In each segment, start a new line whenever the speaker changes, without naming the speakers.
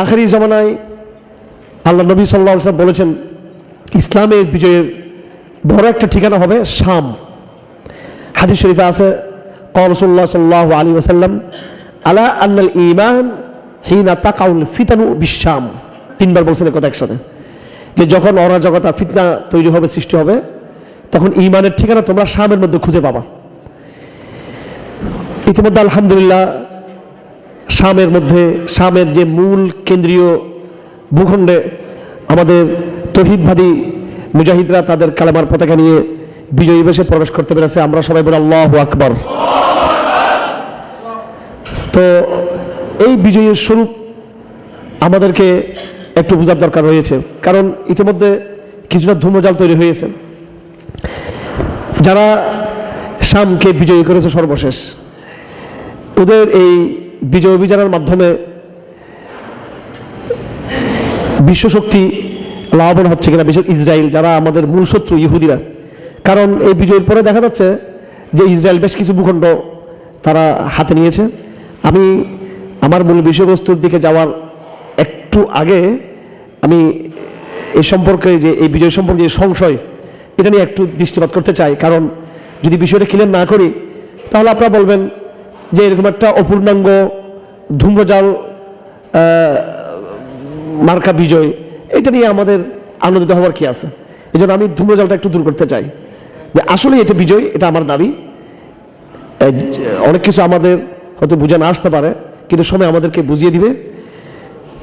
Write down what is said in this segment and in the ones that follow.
আখেরি জমানায় আল্লাহ নবী সাল্লাহ সাল্লাম বলেছেন ইসলামের বিজয়ের বড় একটা ঠিকানা হবে শাম। হাদিস শরীফে আছে কলসুল্লাহ সাল্লাহ আলী ওসাল্লাম আলা আল্লাল ইমান হিনা তাকাউল ফিতানু বিশ্বাম তিনবার বলছেন কথা একসাথে। যে যখন অরাজকতা, ফিতনা তৈরি হবে, সৃষ্টি হবে, তখন ইমানের ঠিকানা তোমরা শামের মধ্যে খুঁজে পাবা। ইতিমধ্যে আলহামদুলিল্লাহ শামের মধ্যে, শামের যে মূল কেন্দ্রীয় ভূখণ্ডে আমাদের তহিদবাদী মুজাহিদরা তাদের কালেমার পতাকা নিয়ে বিজয়ী বেশে প্রবেশ করতে পেরেছে। আমরা সবাই বলি আল্লাহ আকবর। তো এই বিজয়ীর স্বরূপ আমাদেরকে একটু বোঝার দরকার রয়েছে। কারণ ইতিমধ্যে কিছুটা ধূম্রজাল তৈরি হয়েছে। যারা শামকে বিজয়ী করেছে সর্বশেষ, ওদের এই বিজয় অভিযানের মাধ্যমে বিশ্বশক্তি লাভবান হচ্ছে কিনা বিশেষ ইসরায়েল, যারা আমাদের মূল শত্রু ইহুদিরা। কারণ এই বিজয়ের পরে দেখা যাচ্ছে যে ইসরায়েল বেশ কিছু ভূখণ্ড তারা হাতে নিয়েছে। আমি আমার মূল বিষয়বস্তুর দিকে যাওয়ার একটু আগে আমি এ সম্পর্কে যে, এই বিজয় সম্পর্কে যে সংশয়, এটা নিয়ে একটু দৃষ্টিপাত করতে চাই। কারণ যদি বিষয়টা ক্লিয়ার না করি, তাহলে আপনারা বলবেন যে এরকম একটা অপূর্ণাঙ্গ ধূম্রজাল মার্কা বিজয়, এটা নিয়ে আমাদের আনন্দিত হওয়ার কি আছে? এই জন্য আমি ধূম্রজালটা একটু দূর করতে চাই। যে আসলে এটা বিজয়, এটা আমার দাবি। অনেক কিছু আমাদের হয়তো বুঝে না আসতে পারে, কিন্তু সময় আমাদেরকে বুঝিয়ে দিবে।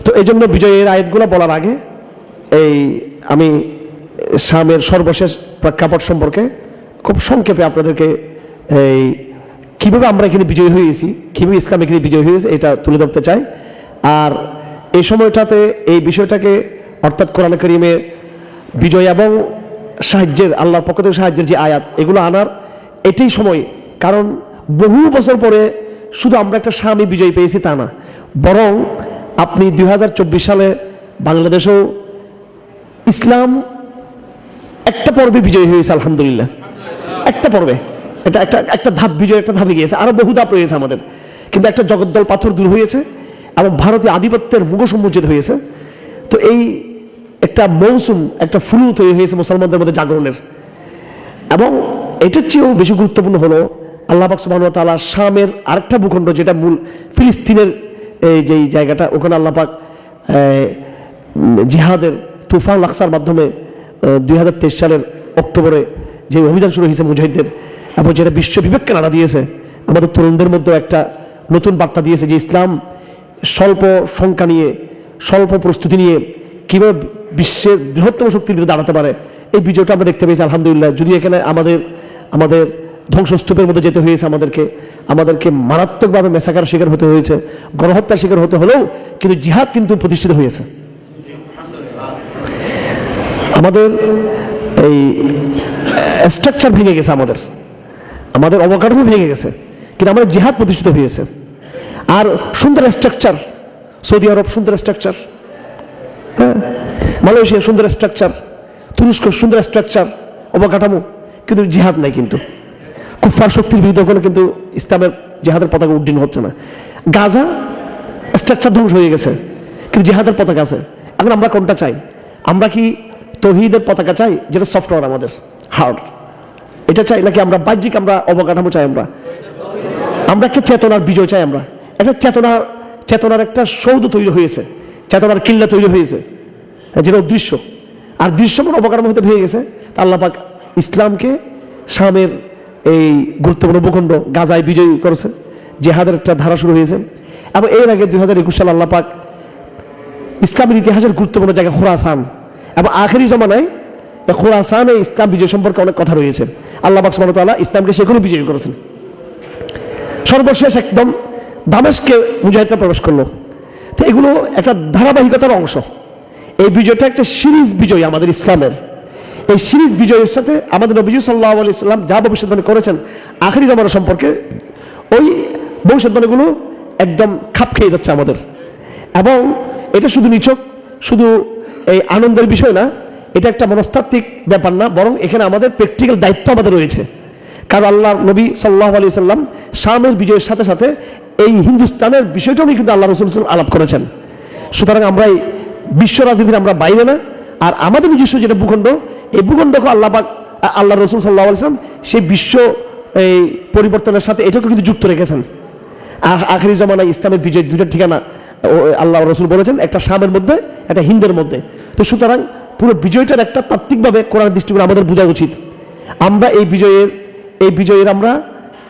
তো এই জন্য বিজয়ের আয়াতগুলো বলার আগে এই আমি শামের সর্বশেষ প্রেক্ষাপট সম্পর্কে খুব সংক্ষেপে আপনাদেরকে এই কীভাবে আমরা এখানে বিজয়ী হয়েছি, কীভাবে ইসলাম এখানে বিজয়ী হয়েছে, এটা তুলে ধরতে চাই। আর এই সময়টাতে এই বিষয়টাকে অর্থাৎ কোরআন করিমে বিজয় এবং সাহায্যের, আল্লাহর পক্ষ থেকে সাহায্যের যে আয়াত, এগুলো আনার এটাই সময়। কারণ বহু বছর পরে শুধু আমরা একটা স্বামী বিজয় পেয়েছি তা না, বরং আপনি দু হাজার চব্বিশ সালে বাংলাদেশেও ইসলাম একটা পর্বে বিজয়ী হয়েছে, আলহামদুলিল্লাহ। একটা পর্বে। এটা একটা একটা ধাপ বিজয় একটা ধাপে গিয়েছে। আরও বহু ধাপ রয়েছে আমাদের। কিন্তু একটা জগদ্দল পাথর দূর হয়েছে এবং ভারতীয় আধিপত্যের মুখ সম্মুচিত হয়েছে। তো এই একটা মৌসুম, একটা ফুলু তৈরি হয়েছে মুসলমানদের মধ্যে জাগরণের। এবং এটার চেয়েও বেশি গুরুত্বপূর্ণ হলো, আল্লাহ পাক সুবহানাহু ওয়া শামের আরেকটা ভূখণ্ড, যেটা মূল ফিলিস্তিনের এই যেই জায়গাটা, ওখানে আল্লাপাক জিহাদের তুফান লাক্সার মাধ্যমে দুই হাজার তেইশ সালের অক্টোবরে যে অভিযান শুরু হয়েছে মুজাহিদদের এবং যেটা বিশ্ব বিবেককে নাড়া দিয়েছে। আমাদের তরুণদের মধ্যে একটা নতুন বার্তা দিয়েছে যে ইসলাম স্বল্প সংখ্যা নিয়ে, স্বল্প প্রস্তুতি নিয়ে কীভাবে বিশ্বের বৃহত্তম শক্তির বিরুদ্ধে দাঁড়াতে পারে। এই বিজয়টা আমরা দেখতে পেয়েছি, আলহামদুলিল্লাহ। যদি এখানে আমাদের আমাদের ধ্বংসস্তূপের মধ্যে যেতে হয়েছে আমাদেরকে আমাদেরকে মারাত্মকভাবে মেসাকার শিকার হতে হয়েছে, গণহত্যার শিকার হতে হলেও কিন্তু জিহাদ কিন্তু প্রতিষ্ঠিত হয়েছে। আমাদের এই স্ট্রাকচার ভেঙে গেছে আমাদের। আমাদের অবকাঠামো ভেঙে গেছে, কিন্তু আমাদের জেহাদ প্রতিষ্ঠিত হয়েছে। আর সুন্দর স্ট্রাকচার সৌদি আরব সুন্দর স্ট্রাকচার হ্যাঁ মালয়েশিয়া সুন্দর স্ট্রাকচার তুরস্ক সুন্দর স্ট্রাকচার অবকাঠামো, কিন্তু জেহাদ নাই কিন্তু। কুফার শক্তির বিরুদ্ধে ওখানে কিন্তু ইসলামের জেহাদের পতাকা উড্ডীন হচ্ছে না। গাজা স্ট্রাকচার ধ্বংস হয়ে গেছে, কিন্তু জেহাদের পতাকা আছে। এখন আমরা কোনটা চাই? আমরা কি তহিদের পতাকা চাই, যেটা সফটওয়্যার আমাদের হার্ড এটা চাই নাকি আমরা বাহ্যিক আমরা অবকাঠামো চাই আমরা? আমরা একটা চেতনার বিজয় চাই আমরা। একটা চেতনার চেতনার একটা সৌধ তৈরি হয়েছে। চেতনার কিল্লা তৈরি হয়েছে। যেটা দৃশ্য। আর দৃশ্যমান অবকাঠামো হতে ভেঙে গেছে। আল্লাহ ইসলামকে শামের এই গুরুত্বপূর্ণ ভূখণ্ড গাজায় বিজয়ী করেছে। জেহাদের একটা ধারা শুরু হয়েছে। এবং এর আগে দুই হাজার একুশ সাল আল্লাহ পাক ইসলামের ইতিহাসের গুরুত্বপূর্ণ জায়গা খোরাসান। এবং আখেরি জমানায় খোরাসানে ইসলাম বিজয় সম্পর্কে অনেক কথা রয়েছে। আল্লাহ সুবহানাহু ওয়া ইসলামকে সেখানে বিজয়ী করেছেন। সর্বশেষ একদম দামেশকে মুজাহিদরা প্রবেশ করল। তো এগুলো একটা ধারাবাহিকতার অংশ। এই বিজয়টা একটা সিরিজ বিজয় আমাদের ইসলামের। এই সিরিজ বিজয়ের সাথে আমাদের নবীজ সাল্লাহ আলি সাল্লাম যা ভবিষ্যৎবাণী করেছেন আখেরি জমানা সম্পর্কে, ওই ভবিষ্যৎবাণীগুলো একদম খাপ খেয়ে যাচ্ছে আমাদের। এবং এটা শুধু নিছক, শুধু এই আনন্দের বিষয় না এটা একটা মনস্তাত্ত্বিক ব্যাপার না, বরং এখানে আমাদের প্র্যাকটিক্যাল দায়িত্ব আমাদের রয়েছে। কারণ আল্লাহ নবী সাল্লাহ আলি সাল্লাম শামের বিজয়ের সাথে সাথে এই হিন্দুস্তানের বিষয়টাও নিয়ে কিন্তু আল্লাহ রসুল আলাপ করেছেন। সুতরাং আমরা এই বিশ্ব রাজনীতির আমরা বাইরে না, আর আমাদের নিজস্ব যেটা ভূখণ্ড, এই ভূখণ্ডকে আল্লাহ আল্লাহ রসুল সাল্লাহ আলসালাম সেই বিশ্ব এই পরিবর্তনের সাথে এটাকে কিন্তু যুক্ত রেখেছেন। আখেরি জমানায় ইসলামের বিজয় দুইটা ঠিকানা আল্লাহ রসুল বলেছেন, একটা শামের মধ্যে, একটা হিন্দের মধ্যে। তো সুতরাং পুরো বিজয়টার একটা তাত্ত্বিকভাবে কোরআন দৃষ্টিকোণ আমাদের বোঝা উচিত। আমরা এই বিজয়ের এই বিজয়ের আমরা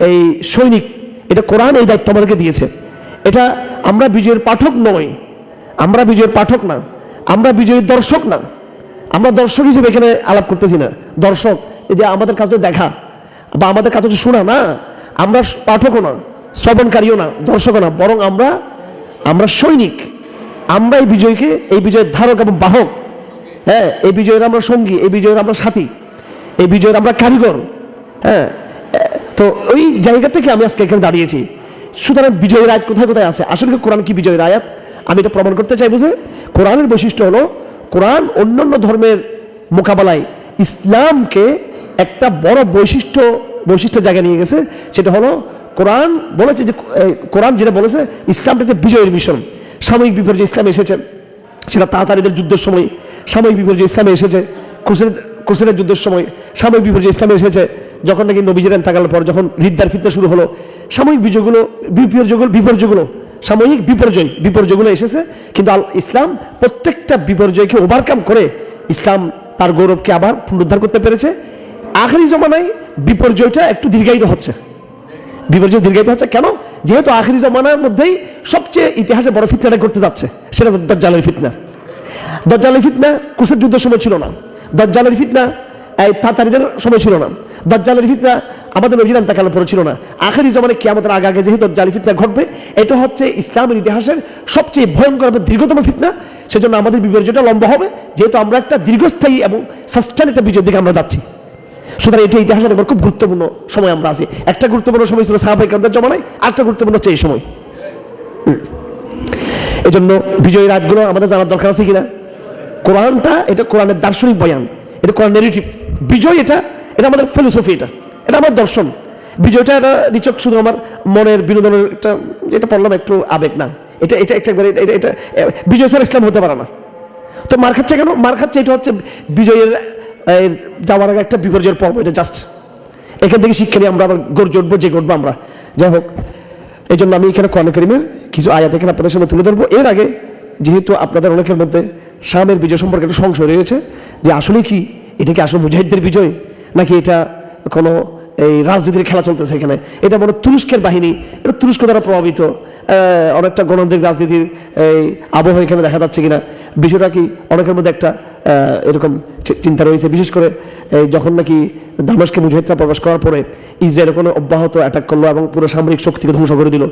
এই সৈনিক, এটা কোরআন এই দায়িত্ব আমাদেরকে দিয়েছে। এটা আমরা বিজয়ের পাঠক নই, আমরা বিজয়ের পাঠক না, আমরা বিজয়ের দর্শক না। আমরা দর্শক হিসেবে এখানে আলাপ করতেছি না। দর্শক, এই যে আমাদের হচ্ছে দেখা, বা আমাদের হচ্ছে শোনা না, আমরা পাঠকও না, শ্রবণকারীও না, দর্শকও না, বরং আমরা আমরা সৈনিক। আমরা এই বিজয়কে, এই বিজয়ের ধারক এবং বাহক। হ্যাঁ এই বিজয়ের আমরা সঙ্গী, এই বিজয়ের আমরা সাথী, এই বিজয়ের আমরা কারিগর হ্যাঁ তো ওই জায়গা থেকে আমি আজকে এখানে দাঁড়িয়েছি। সুতরাং বিজয়ের আয়াত কোথায় কোথায় আছে? আসলে কোরআন কি বিজয়ের আয়াত? আমি এটা প্রমাণ করতে চাইব যে কোরআনের বৈশিষ্ট্য হলো, কোরআন অন্যান্য ধর্মের মোকাবেলায় ইসলামকে একটা বড় বৈশিষ্ট্য বৈশিষ্ট্য জায়গায় নিয়ে গেছে। সেটা হলো, কোরআন বলেছে যে কোরআন যেটা বলেছে, ইসলামটা যে বিজয়ের মিশন। সাময়িক বিপর্যয় ইসলাম এসেছে, সেটা তাড়াতাড়িদের যুদ্ধের সময় সাময়িক বিপর্যয় ইসলামে এসেছে। কুসের কুসেরের যুদ্ধের সময় সাময়িক বিপর্যয় ইসলামে এসেছে। যখন নাকি নবীজির এন্তাকালের পর যখন হৃদ্দার ফিতনা শুরু হলো সাময়িক বিজয়গুলো বিপর্যয়গুলো বিপর্যয়গুলো সাময়িক বিপর্যয় বিপর্যয়গুলো এসেছে। কিন্তু আল ইসলাম প্রত্যেকটা বিপর্যয়কে ওভারকাম করে ইসলাম তার গৌরবকে আবার পুনরুদ্ধার করতে পেরেছে। আখেরি জমানায় বিপর্যয়টা একটু দীর্ঘায়িত হচ্ছে। বিপর্যয় দীর্ঘায়িত হচ্ছে কেন? যেহেতু আখেরি জমানার মধ্যেই সবচেয়ে ইতিহাসে বড় ফিতনাটা করতে যাচ্ছে, সেটা দজ্জালের ফিতনা। দজ্জালের ফিতনা কুসের যুদ্ধের সময় ছিল না। দজ্জালের ফিতনা, এই তাতারিদের সময় ছিল না। দজ্জালের ফিতনা আমাদের নজিরান তাকানোর পরে ছিল না। আখেরি জমানে কি আমাদের আগে আগে যেহেতু দজ্জালের ফিতনা ঘটবে, এটা হচ্ছে ইসলামের ইতিহাসের সবচেয়ে ভয়ঙ্কর এবং দীর্ঘতম ফিতনা। সেজন্য আমাদের বিপর্যয়টা লম্বা হবে। যেহেতু আমরা একটা দীর্ঘস্থায়ী এবং সাস্টেন একটা বিজয়ের দিকে আমরা যাচ্ছি। সুতরাং এটা ইতিহাসের একবার খুব গুরুত্বপূর্ণ সময় আমরা আছি। একটা গুরুত্বপূর্ণ সময় ছিল সাহাবাহিকদের জমানায়, আরেকটা গুরুত্বপূর্ণ হচ্ছে এই সময়। এই জন্য বিজয়ী রাতগুলো আমাদের জানার দরকার আছে কিনা? কোরআনটা এটা কোরআনের দার্শনিক বয়ান, এটা কোরআন নেগেটিভ বিজয় এটা এটা আমাদের ফিলোসফি এটা এটা আমার দর্শন। বিজয়টা এটা নিচক শুধু আমার মনের বিনোদনের একটা এটা পড়লাম একটু আবেগ না। এটা এটা একটা এটা এটা, বিজয় স্যার ইসলাম হতে পারে না। তো মার খাচ্ছে কেন? মার খাচ্ছে এটা হচ্ছে বিজয়ের যাওয়ার আগে একটা বিপর্যয়ের পর্ব, এটা জাস্ট এখান থেকে শিক্ষা নিয়ে আমরা আবার গর্জে উঠবো যে উঠবো আমরা। যাই হোক এই জন্য আমি এখানে করিমের কিছু আয়াত এখানে আপনাদের সামনে তুলে ধরবো। এর আগে, যেহেতু আপনাদের অনেকের মধ্যে শামের বিজয় সম্পর্কে একটা সংশয় রয়েছে যে আসলে কি এটা কি আসলে মুজাহিদদের বিজয় নাকি এটা কোনো এই রাজনীতির খেলা চলতেছে এখানে? এটা মনে তুরস্কের বাহিনী, এটা তুরস্ক দ্বারা প্রভাবিত। অনেকটা গণতান্ত্রিক রাজনীতির এই আবহাওয়া এখানে দেখা যাচ্ছে কিনা? বিষয়টা কি অনেকের মধ্যে একটা এরকম চিন্তা রয়েছে। বিশেষ করে যখন নাকি দামাসকে মুজাহিদরা প্রকাশ করার পরে ইসরায়েল কোনো অব্যাহত অ্যাটাক করল এবং পুরো সামরিক শক্তিকে ধ্বংস করে দিল,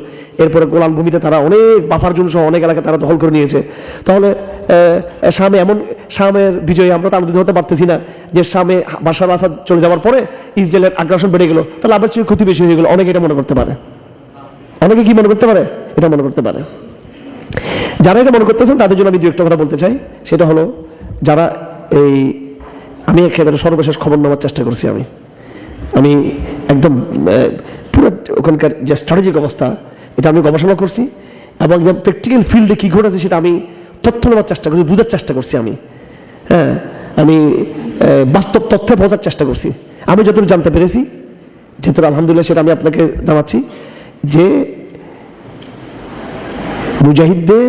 এরপরে গোলান ভূমিতে তারা অনেক বাফার জন্য সহ অনেক এলাকা তারা দখল করে নিয়েছে। তাহলে শামে এমন, শামের বিজয়ে আমরা তো আনন্দিত হতে পারতেছি না যে শামে বাসার আসাদ চলে যাওয়ার পরে ইসরায়েলের আগ্রাসন বেড়ে গেল। তাহলে আবার চেয়ে ক্ষতি বেশি হয়ে গেল। অনেকে এটা মনে করতে পারে। অনেকে কি মনে করতে পারে? এটা মনে করতে পারে। যারা এটা মনে করতেছেন, তাদের জন্য আমি দু একটা কথা বলতে চাই। সেটা হলো যারা এই, আমি একেবারে সর্বশেষ খবর নেওয়ার চেষ্টা করছি আমি। আমি একদম পুরো ওখানকার যে স্ট্র্যাটেজিক অবস্থা, এটা আমি গবেষণা করছি এবং একদম প্র্যাকটিক্যাল ফিল্ডে কী ঘটেছে সেটা আমি তথ্য নেওয়ার চেষ্টা করছি, বোঝার চেষ্টা করছি আমি। হ্যাঁ আমি বাস্তব তথ্যে বোঝার চেষ্টা করছি। আমি যতটুকু জানতে পেরেছি, যেহেতু আলহামদুলিল্লাহ সেটা আমি আপনাকে জানাচ্ছি, যে মুজাহিদদের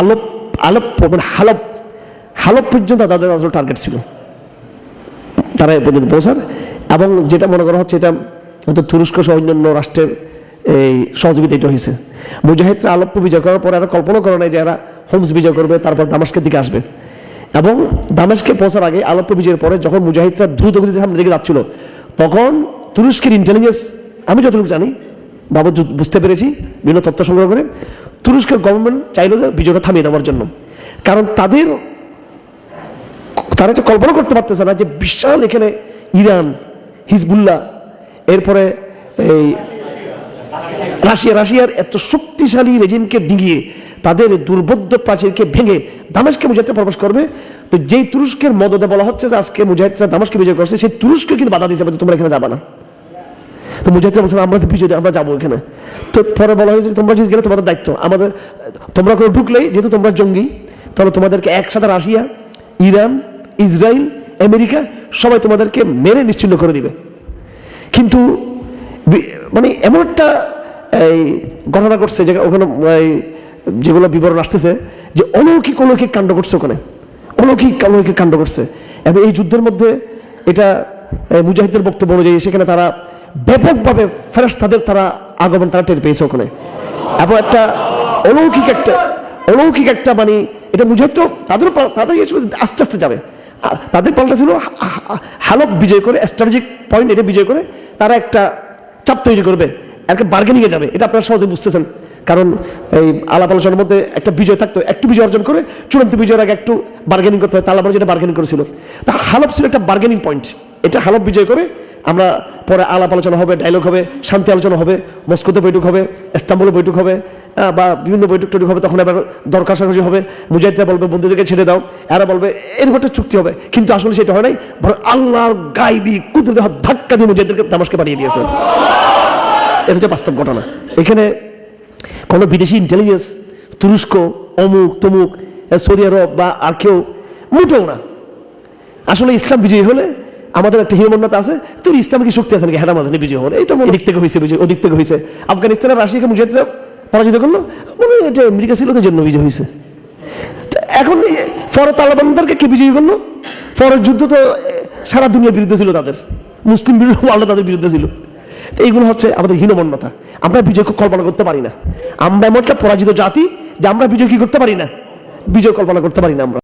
আলোপ আলোপ মানে হালপ হালপ পর্যন্ত তাদের আসলে টার্গেট ছিল। তারা এ পর্যন্ত পৌঁছার। এবং যেটা মনে করা হচ্ছে, এটা হয়তো তুরস্ক সহ অন্যান্য রাষ্ট্রের এই সহযোগিতা এটা হয়েছে। মুজাহিদরা আলোপ্য বিজয় করার পরে এরা কল্পনা করে নাই যে এরা হোমস বিজয় করবে, তারপর দামাস্কের দিকে আসবে। এবং দামেস্কে পৌঁছার আগে আলোপ্য বিজয়ের পরে যখন মুজাহিদরা দ্রুত গতিতে সামনে দিকে যাচ্ছিল, তখন তুরস্কের ইন্টেলিজেন্স আমি যতটুকু জানি বাবু যু- বুঝতে পেরেছি, বিভিন্ন তথ্য সংগ্রহ করে, তুরস্কের গভর্নমেন্ট চাইলো যে বিজয়টা থামিয়ে দেওয়ার জন্য। কারণ তাদের তারা তো কল্পনা করতে পারতেছে না যে বিশাল এখানে ইরান, হিজবুল্লাহ, এরপরে এই রাশিয়া, রাশিয়ার এত শক্তিশালী রেজিমকে ডিঙিয়ে তাদের দুর্বোধ্য প্রাচীরকে ভেঙে দামেশকে মুজাহিদরা প্রবেশ করবে। তো যেই তুরস্কের মদদে বলা হচ্ছে যে আজকে মুজাহিদরা দামেশকে বিজয় করছে, সেই তুরস্ক কিন্তু বাধা দিয়েছে তোমরা এখানে যাবে না। তো মুজাহিদরা বলছেন আমরা বিজয় আমরা যাব এখানে। তো পরে বলা হয়েছে তোমরা যদি গেলে তোমাদের দায়িত্ব, আমাদের, তোমরা কেউ ঢুকলেই, যেহেতু তোমরা জঙ্গি, তাহলে তোমাদেরকে একসাথে রাশিয়া, ইরান ইসরায়েল আমেরিকা, সবাই তোমাদেরকে মেরে নিশ্চিন্ন করে দিবে। কিন্তু মানে এমন একটা, এই, ঘটনা ঘটছে যে ওখানে যেগুলো বিবরণ আসতেছে যে অলৌকিক অলৌকিক কাণ্ড করছে ওখানে। অলৌকিক অলৌকিক কাণ্ড করছে এবং এই যুদ্ধের মধ্যে এটা মুজাহিদের বক্তব্য অনুযায়ী সেখানে তারা ব্যাপকভাবে ফেরাস তাদের তারা আগমন তারা টের পেয়েছে ওখানে। এবং একটা অলৌকিক একটা অলৌকিক একটা মানে এটা মুজাহিদ তো তাদের তাদের আস্তে আস্তে যাবে। তাদের পাল্টা ছিল হালক বিজয় করে স্ট্র্যাটেজিক পয়েন্ট এটা বিজয় করে, তারা একটা চাপ তৈরি করবে একটা বার্গেনিংয়ে যাবে, এটা আপনারা সহজে বুঝতেছেন। কারণ এই আলাপ আলোচনার মধ্যে একটা বিজয় থাকতো, একটু বিজয় অর্জন করে, চূড়ান্ত বিজয়ের আগে একটু বার্গেনিং করতে হয় তালা যেটা বার্গেনিং করেছিল। তা হালপ ছিল একটা বার্গেনিং পয়েন্ট এটা হালপ বিজয় করে, আমরা পরে আলাপ আলোচনা হবে ডায়লগ হবে, শান্তি আলোচনা হবে, মস্কোতে বৈঠক হবে, ইস্তাম্বুলে বৈঠক হবে বা বিভিন্ন বৈঠক টৈঠক হবে, তখন আবার দরকার সাহায্য হবে। মুজাহিদরা বলবে বন্ধুদেরকে ছেড়ে দাও। এরা বলবে, এরকম একটা চুক্তি হবে। কিন্তু আসলে সেটা হয় নাই, বরং আল্লাহর গাইবি কুদরতের হাত ধাক্কা দিয়ে মুজাহিদদেরকে দামাসকে পাঠিয়ে দিয়েছে। এটা হচ্ছে বাস্তব ঘটনা। এখানে কোনো বিদেশি ইন্টেলিজেন্স তুরস্ক, অমুক, তমুক সৌদি আরব বা আর কেউ মোটেও না। আসলে ইসলাম বিজয়ী হলে আমাদের একটা হিমন্যতা আছে তুই ইসলাম কি শক্তি আছে নাকি? হেরাম বিজয় হলে এটা এদিক থেকে হয়েছে বিজয় ওদিক থেকে হয়েছে আফগানিস্তানের রাশিয়াকে মুজাহিদরা পরাজিত করল। মানে এটা আমেরিকা ছিল তো জন্য বিজয় হয়েছে। এখন পরে তালেবানদেরকে কে বিজয়ী করল? পরের যুদ্ধ তো সারা দুনিয়ার বিরুদ্ধে ছিল তাদের। মুসলিম বিরুদ্ধে আল্লাহ তাদের বিরুদ্ধে ছিল। তো এইগুলো হচ্ছে আমাদের হীনমন্যতা। আমরা বিজয় কল্পনা করতে পারি না। আমরা এমন একটা পরাজিত জাতি যে আমরা বিজয় কি করতে পারি না? বিজয় কল্পনা করতে পারি না আমরা।